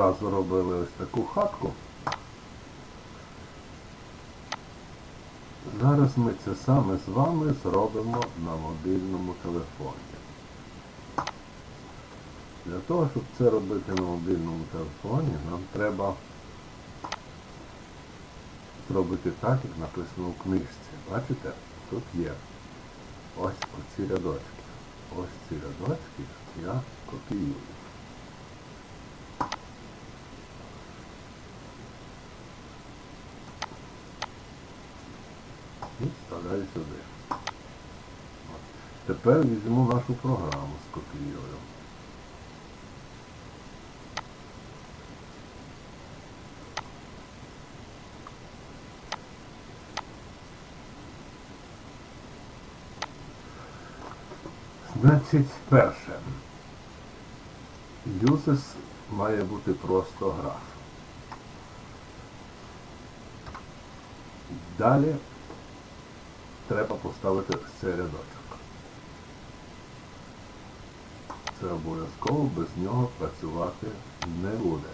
разу робили ось таку хатку. Зараз ми це саме з вами зробимо на мобільному телефоні. Для того, щоб це робити на мобільному телефоні, нам треба зробити так, як написано у книжці. Бачите? Тут є ось оці рядочки. Ось ці рядочки я копіюю. І вставляю сюди. Тепер візьму нашу програму, скопіюю. Значить, перше. Uses має бути просто граф. Далі треба поставити цей рядочок. Це обов'язково, без нього працювати не буде.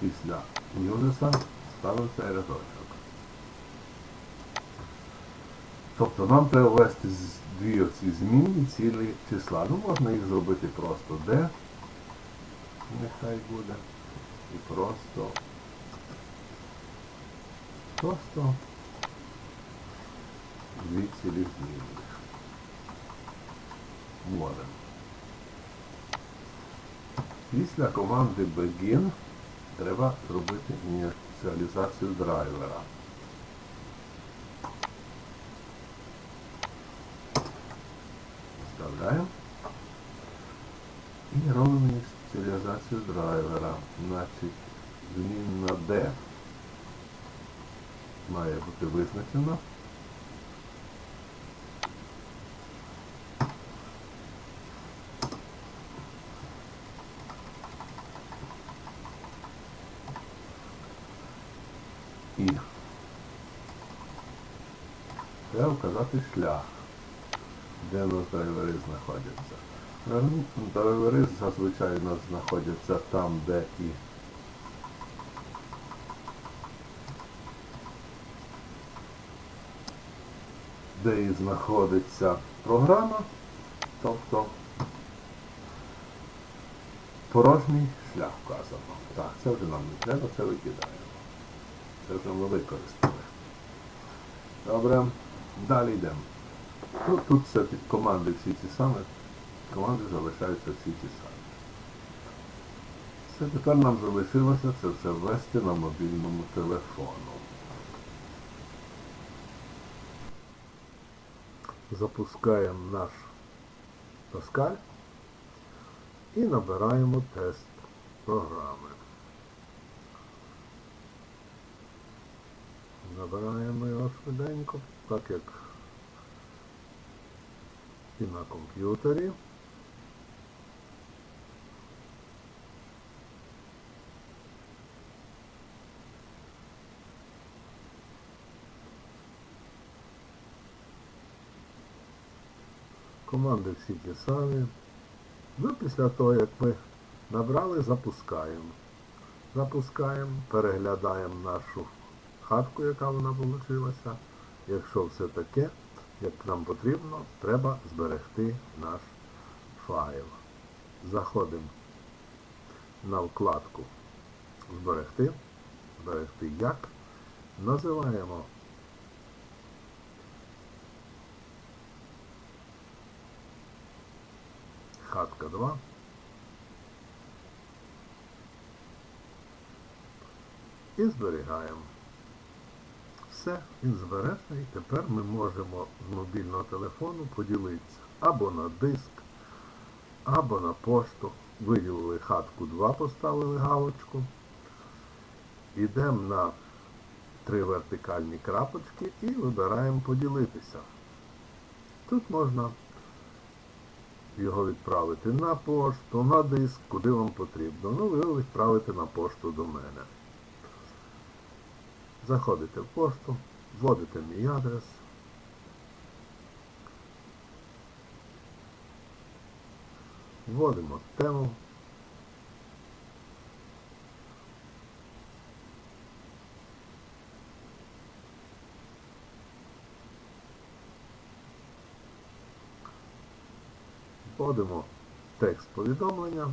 Після Юниса ставимо цей рядочок. Тобто нам треба ввести дві оці змінні цілі числа. Ну можна їх зробити просто D, нехай буде. І просто просто дві цілі змінні. Після команди begin треба зробити ініціалізацію драйвера. Вставляємо. І робимо ініціалізацію драйвера. Значить, змінна D має бути визначена. І треба вказати шлях, де у нас драйвери знаходяться. Драйвери зазвичай у нас знаходяться там, де і де і знаходиться програма, тобто порожній шлях вказано. Так, це вже нам не треба, це викидаємо. Це ми використали. Добре, далі йдемо. Ну, тут все команди всі ті самі. Команди залишаються всі ті самі. Все, тепер нам залишилося це все ввести на мобільному телефону. Запускаємо наш Паскаль і набираємо тест програми. Набираємо його швиденько, так як і на комп'ютері. Команди всі ті самі. Ну, після того, як ми набрали, запускаємо. Запускаємо, переглядаємо нашу хатку, яка вона вийшла. Якщо все таке, як нам потрібно, треба зберегти наш файл. Заходимо на вкладку Зберегти. Зберегти як. Називаємо хатка 2. І зберігаємо. Все, він збережений. Тепер ми можемо з мобільного телефону поділитися або на диск, або на пошту. Виділили хатку 2, поставили галочку. Йдемо на три вертикальні крапочки і вибираємо поділитися. Тут можна його відправити на пошту, на диск, куди вам потрібно. Ну, ви його відправите на пошту до мене. Заходите в пошту, вводите мій адрес. Вводимо тему. Вводимо текст повідомлення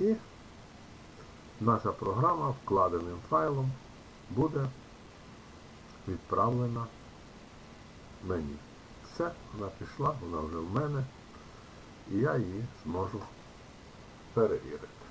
і наша програма вкладеним файлом буде відправлена мені. Все, вона пішла, вона вже в мене, і я її зможу перевірити.